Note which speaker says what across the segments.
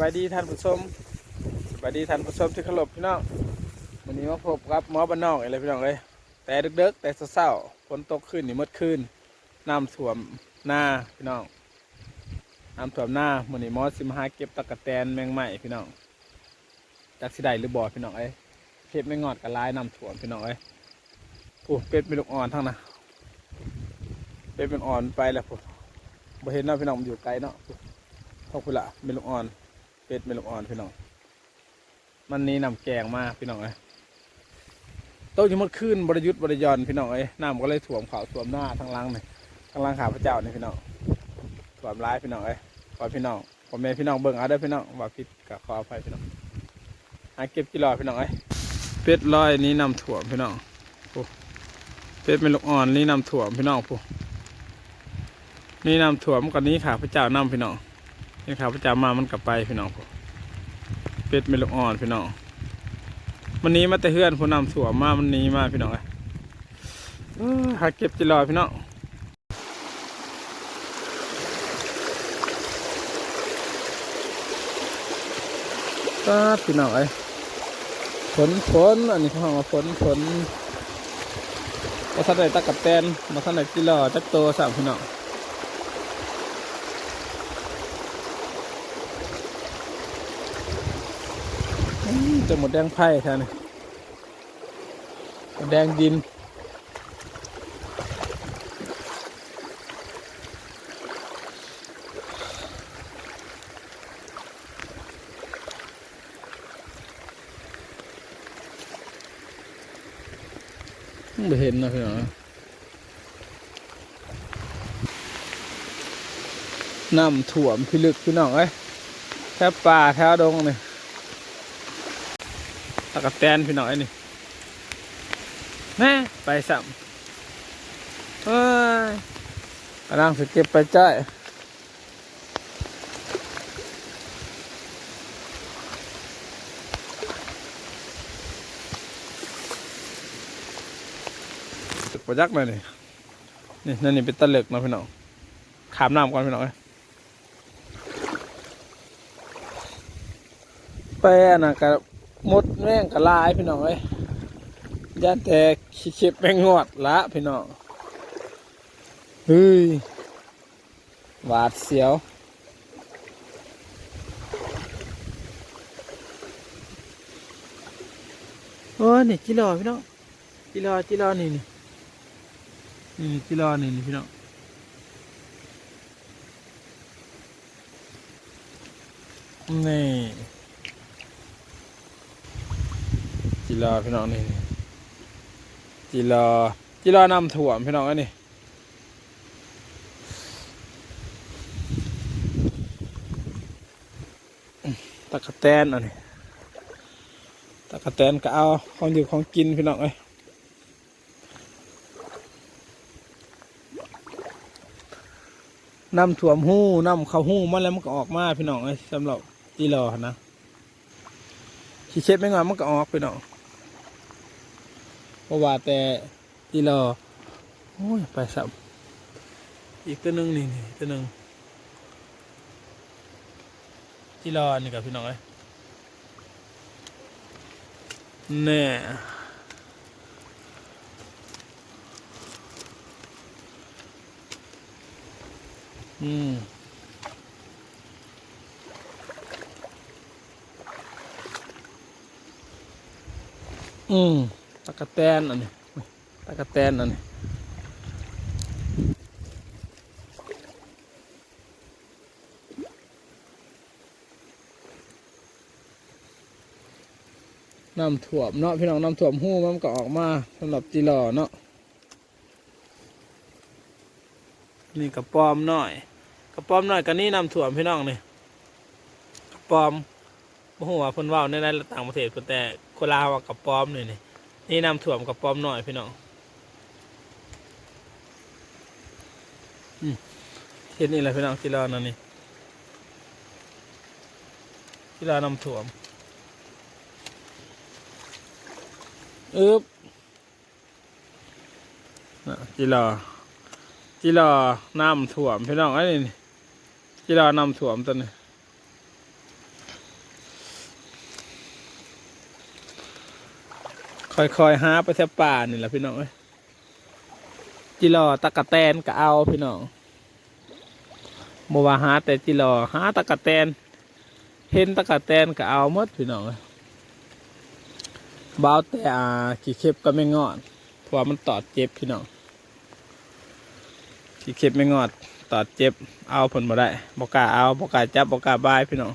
Speaker 1: บายดีท่านผู้ชมสบายดีท่านผู้ชมที่เคารพพี่น้องวันนี้มาพบกับหมอบ้านนอกอะไรพี่น้องเลยแต่ดึกๆ แต่เศร้าๆฝนตกขึ้นนี่มืดขึ้นน้ำท่วมหน้าพี่น้องน้ำท่วมหน้าวันนี้หมอสิมาหาเก็บตะกะแตนแมงไหม้พี่น้องจากสิได้หรือบ่พี่น้องเอ้ยเห็ดไม่งอดกับลายน้ำท่วมพี่น้องเอ้ยผู้เป็ดมีลูกอ่อนทั้งนะเป็ดเป็นอ่อนไปแล้วผู้บ่เห็นเนาะพี่น้องมันอยู่ไกลเนาะขอบคุณละเมลูกอ่อน เป็ดเมลูกอ่อนพี่น้องมันนี้นำแกงมาพี่น้องเอ้ยโต๊ะยมดขึ้นบริยุทธ์บริยอนพี่น้องเอ้ยน้ำก็เลยถ่วมเขาถ่วมหน้าทั้งหลังเลยทั้งหลังขาพระเจ้านี่พี่น้องถ่วมร้ายพี่น้องเอ้ยขอพี่น้องขอแม่พี่น้องเบิ่งเอาเด้อพี่น้องว่าผิดกับขออภัยพี่น้องหาเก็บจิรอยพี่น้องเอ้ยเป็ดลอยนี้นำถ่วมพี่น้องโอ้เป็ดเมลูกอ่อนนี่นำถ่วมพี่น้องผู้นี่นำถ่วมกันนี้ขาพระเจ้านำพี่น้อง นี่ครับพระจามามันกลับไปพี่น้องเป็ดเมลูกอ่อนพี่น้องมันหนี้มาแต่เฮือนผู้นำสวมมามันหนี้มาพี่น้องเอ้ยเอ้อหาเก็บจิรอพี่น้องก็พี่น้องเอ้ฝนฝนอันนี้เขาบอกว่าฝนฝนมาทันไหนตะกับแตนมาทันไหนจิรอจักโตสามพี่น้อง จะหมดแดงไพ่แทนหมดแดงดิน ไม่เห็นนะพี่น้องน้ำถ่วมพิลึกพี่น้องเอ้ยแทบป่าแถวดงเนี่ย ตะกับแตนพี่น้อยนี่แม่ไปสัมเฮ้ยกำลังสเก็บไปจ้อยจุดประยักษ์เลยนี่นี่นั่นนี่เป็นตะเลึกนาะพี่น้องขามน้ำก่อนพี่น้องเอ้ยไปอันน่ะกับ มดแม่งกระลายพี่น้องเอ้ยย่าแต่ขี้เข็บแม่งงอดละพี่น้องเฮ้ยหวาดเสียวโอ้นี่จิรอพี่น้องจิรอจิรอนี่นี่นี่จิรอนี่นี่พี่น้องนี่ จีรอพี่น้องนี่จีรอจีรอนำถั่วพี่น้องอันนี้ตะกะแตนอันนี้ตะกะแตนก็เอาของอยู่ของกินพี่น้องเอ้ยนำถ่วมหู้นำข้าวหู้มันแล้วมันก็ออกมาพี่น้องเอ้ยสำหรับจีรอนะขี้เช็ดไม่งอนมันก็ออกพี่น้อง ราะว่าแต่ที่เราโอ้ยไปสับอีกตัวหนึ่งนี่นี่ตัวหนึ่งที่รอนี่กับพี่น้องเอ้ยแน่อืมอืม ตะกะแตนอันนี้ตะกะแตนอันนี้น้ำถ่วมเนาะพี่น้องน้ำถ่วมหู้มันก็ออกมาสำหรับจีรอเนาะนี่กระปอมหน่อยกระปอมหน่อยกันนี่น้ำถ่วมพี่น้องนี่กระปอมบ่ฮู้ว่าเพิ่นเว้าในในต่างประเทศเพิ่นแต่โคนลาวว่ากระปอมนี่นี่ นี่น้ำถ่วมกับปอมหน่อยพี่น้องเห็นนี่แหละพี่น้องที่รอนั่นนี่ที่รอน้ำถ่วมอึ๊บน่ะจีรอจีรอน้ำถ่วมพี่น้องไอ้นี่จีรอน้ำถ่วมตัวนี้ ค่อยๆหาไปแถวป่านี่แหละพี่น้องเอ้ยจิรอตะกะแตนก็เอาพี่น้องบ่ว่าหาแต่จิรอหาตะกะแตน เห็นตะกะแตนก็เอาหมดพี่น้องเอ้ยบ่เอาแต่อาขี้เข็บก็ไม่งอดเพราะว่ามันตอดเจ็บพี่น้องขี้เข็บไม่งอดตอดเจ็บเอาผลบ่ได้บ่กล้าเอาบ่กล้าจับบ่กล้าบายพี่น้อง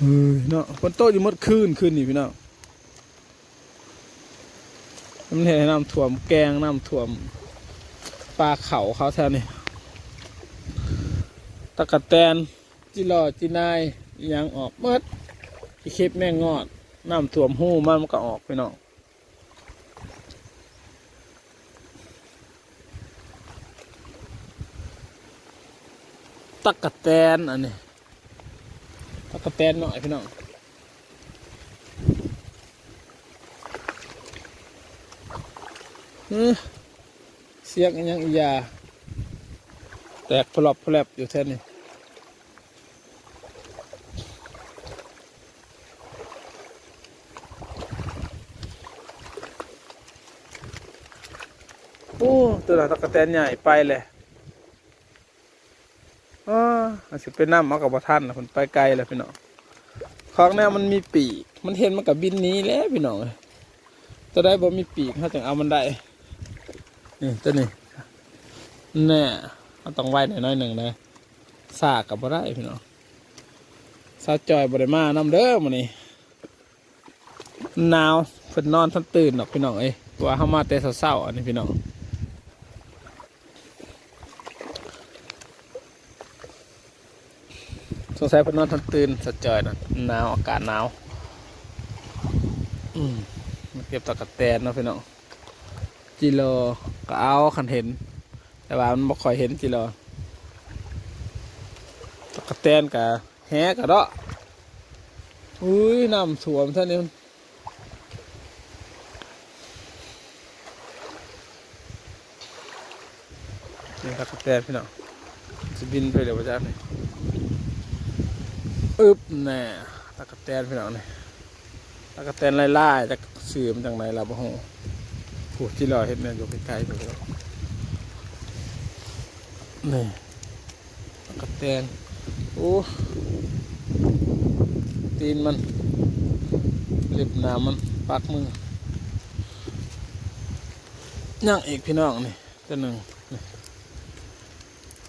Speaker 1: เฮ้ยเนาะฝนตกอยู่มดคืนคืนนี่พี่น้องมันเห็นให้น้ำท่วมแกงน้ำท่วมปลาเขาเขาแถวนี้ตะกะแตนจิรอจินายยังออกเมดอีคลิปแม่งงอดน้ำท่วมหู้มันมันก็ออกพี่น้องตะกะแตนอันนี้ ตะกะแตนหน่อยพี่น้องเสียงยังอียา แตกพลอบพลบอยู่แท่นี้โอ้ตัวละตะกะแตนใหญ่ไปเลย อาจจะเป็นน้ำมากับบ่ท่านนะมันไปไกลแล้วพี่น้องของแนวมันมีปีก มันเห็นมันกับบินหนี้แล้วพี่น้องเอ้ยตัวได้บ่มีปีกเขาจึงเอามันได้นี่ตัวนี้แน่เราต้องไว้หน่อยหนึ่งนะสากกับบ่ได้พี่น้องสาจอยบ่ได้มาน้ำเด้อมื้อนี้หนาวเพิ่นนอนท่านตื่นดอกพี่น้องเอ้ยว่าเฮามาแต่เช้าๆอันนี้พี่น้อง งสัยเพิ่นนอนท่านตื่นสาวจอยนะหนาวอากาศหนาวอืมเก็บตะกะแตนเนาะพี่น้องจิโลก็เอาคันเห็น แต่ว่ามันบ่ค่อยเห็นจิโลตะกะแตนกับแฮกะเดาะอุ้ยน้ำท่วมท่านนี้มันนี่ตะกแตนพี่น้องจะบินไปเดี๋ยวว่าจะนี่ อึบแน่ตะกะแตนพี่น้องนี่ตะกะแตนไล่ๆจากสื่อมจังไรล่ะบ่ฮู้ผูกที่ราเห็นเนี่ยอยู่ใกล้ๆดูนี่กะเตนโอ้ตีนมันเล็บหนามันปักมือย่างอีกพี่น้องนี่ตัวหนึ่ง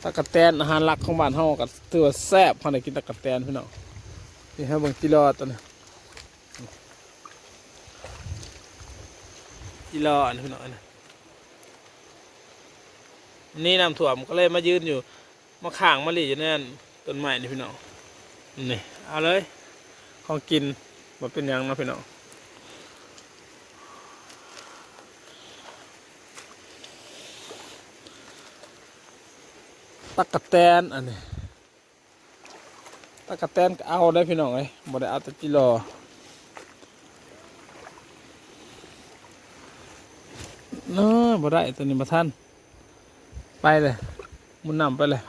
Speaker 1: ตะกะแตนอาหารหลักของบ้านเฮากับตัวาแซ่บเฮาได้กินตะกะแตนพี่น้องนี่ให้เบิ่งจิรอตัวนี้จิรออันพี่น้องอันนี้นี่น้ำถ่วมก็เลยมายืนอยู่มาข่างมาหลีอยู่นั่นต้นไม้นี่พี่น้องนี่เอาเลยของกินมาเป็นยังนะพี่น้อง ตะกะแตนอันนี้ตะกะแตนเอาได้พี่น้องเลยบ่ได้เอาแต่จิรอเนอะบ่ได้ตัวนี้มาท่านไปเลยมุนนำไปเลย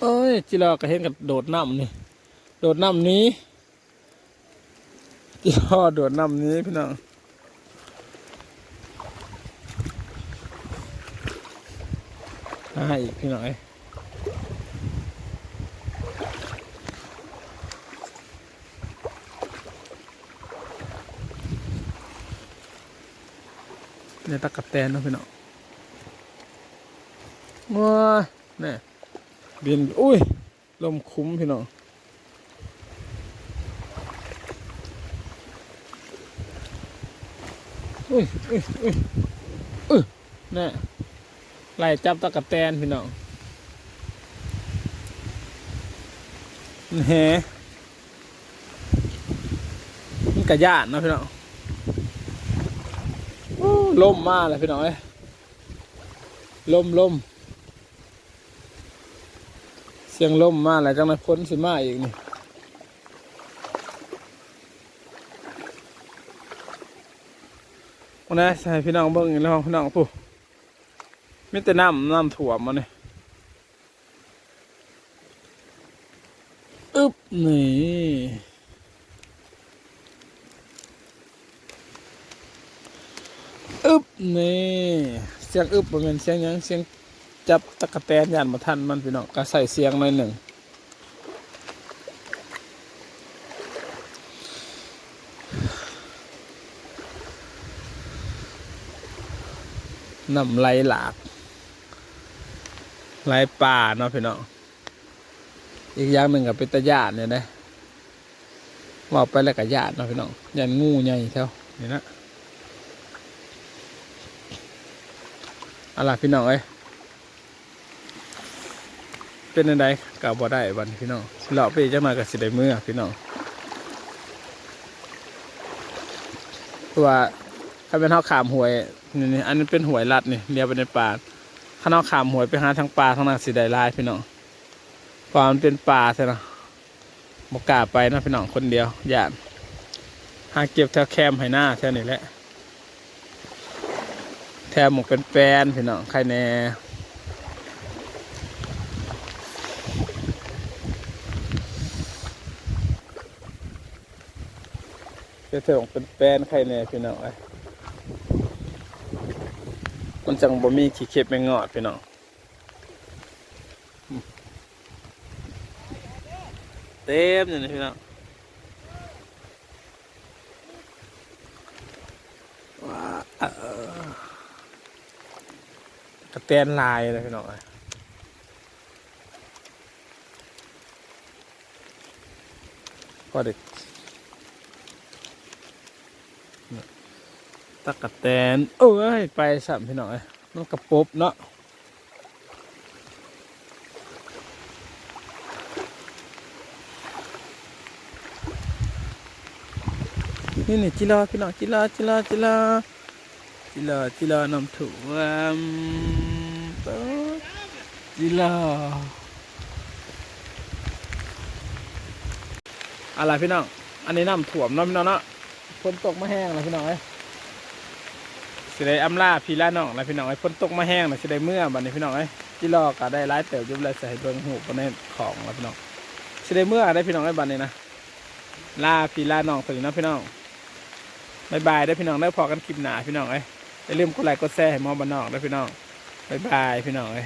Speaker 1: เอ้ยจิรอก็เห็นกับโดดน้ำนี่โดดน้ำนี้จิรอโดดน้ำนี้พี่น้อง อ่าอีกพี่หน้อยเนี่ยตะกับแตนนะพี่น้องว้าเนี่ยบินอุ้ย ลมคุ้มพี่น้องอุ้ยอุ้ยอุ้ยอุ้ยเนี่ย ไล่จับตะกับแตนพี่น้องแหมันกระยานเนาะพี่น้องลมมาเลยพี่น้องเอ้ยลมลมเสียงลมมาแล้วจังนั้นพ้นสิมาอีกนี่วันนี้ใส่พี่น้องเบิ่งอีกแล้วพี่น้องผู้ มีแต่น้ำน้ำถั่วมาเนี่ยอึบนี่อึบนี่เสียงอึบมันเป็นเสียงยังเสียงจับตะกะแตนยันมาทันมันพี่น้องก็ใส่เสียงหน่อยหนึ่งน้ำไหลหลาก ไหลป่าเนาะพี่น้องอีกอย่างหนึ่งกับเป็นตะยานเนี่ยนะว่าไปแล้วกับยานเนาะพี่น้องยันงูใหญ่เท่านี่นะอะไรพี่น้องเอ้ยเป็นยังไงกับบ่ได้บันพี่น้องเลาะไปจะมากับสิได้มือพี่น้องเพราะว่าถ้าเป็นเท่าขามหวยนี่นี่อันนี้เป็นหวยลัดนี่เลี้ยวไปในป่า ถ้าเท่าขามหวยไปหาทางป่าทางนั้นสิได้ลายพี่น้องเพรามันเป็นป่าใช่ไหมบกล้าไปนะพี่น้องคนเดียวย่านหาเก็บแถวแคมให้หน้าแถวนี้แหละแถวหมกเป็นแปนพี่น้องใครแน่แถวหมกเป็นแปนใครแน่พี่น้องไอ้ มันจังบ่มีขี้เข็บไม่งอดพี่น้องเต็มอยู่นี่พี่น้องว้าเออกระเตนลายเลยพี่น้องเอ้ยพอเด็ก ตะกะแตนโอ้ยไปสัมพี่น้องเอ้ยมันกระปบเนาะนี่นี่จิลาพี่น้องจิลาจิลาจิลาจิลาจิลานำถ่วมเปิดจิลาอะไรพี่น้อง อันนี้น้ำถ่วมเนาะพี่น้องเนาะฝนตกมาแห้งแล้วพี่น้องเอ้ย สิได้อำลาพี่ลาน้องแล้วพี่น้องไอ้ฝนตกมาแห้งนะสิได้เมื่อบัดนี้พี่น้องไอ้ที่รอก็ได้ร้ายเติบอยุบเลยใส่เบิ้งหูปนในของแล้วพี่น้องสิได้เมื่อได้พี่น้องไอ้บัดนี้นะลาพี่ลาน้องตื่นนะพี่น้องบายบายได้พี่น้องได้พอกันคลิปหนาพี่น้องไอ้อย่าลืมกดไลค์กดแชร์ให้มอบ้านนอกได้พี่น้องบายบายพี่น้องไอ้